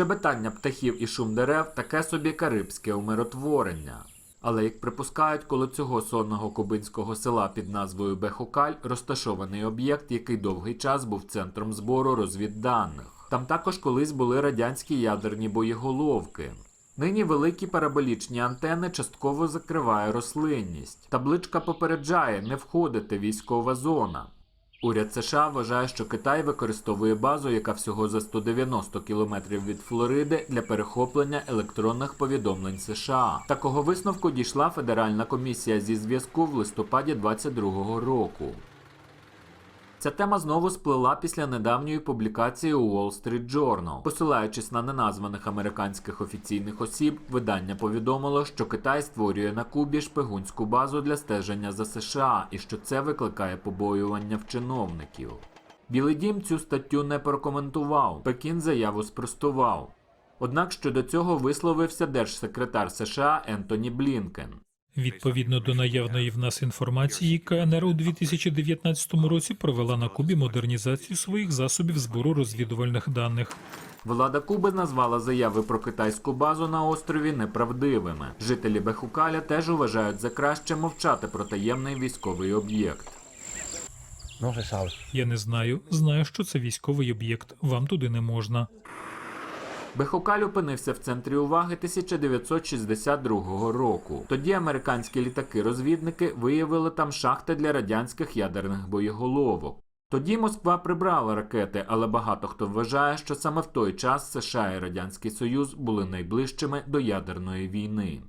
Щебетання птахів і шум дерев таке собі карибське умиротворення. Але як припускають, коло цього сонного кубинського села під назвою Бехокаль розташований об'єкт, який довгий час був центром збору розвідданих. Там також колись були радянські ядерні боєголовки. Нині великі параболічні антени частково закриває рослинність. Табличка попереджає не входити військова зона. Уряд США вважає, що Китай використовує базу, яка всього за 190 кілометрів від Флориди для перехоплення електронних повідомлень США. Такого висновку дійшла Федеральна комісія зі зв'язку в листопаді 2022 року. Ця тема знову сплила після недавньої публікації у Wall Street Journal. Посилаючись на неназваних американських офіційних осіб, видання повідомило, що Китай створює на Кубі шпигунську базу для стеження за США і що це викликає побоювання в чиновників. Білий дім цю статтю не прокоментував. Пекін заяву спростував. Однак щодо цього висловився держсекретар США Ентоні Блінкен. Відповідно до наявної в нас інформації, КНР у 2019 році провела на Кубі модернізацію своїх засобів збору розвідувальних даних. Влада Куби назвала заяви про китайську базу на острові неправдивими. Жителі Бехукаля теж вважають за краще мовчати про таємний військовий об'єкт. No. Я не знаю, знаю, що це військовий об'єкт. Вам туди не можна. Бехокаль опинився в центрі уваги 1962 року. Тоді американські літаки-розвідники виявили там шахти для радянських ядерних боєголовок. Тоді Москва прибрала ракети, але багато хто вважає, що саме в той час США і Радянський Союз були найближчими до ядерної війни.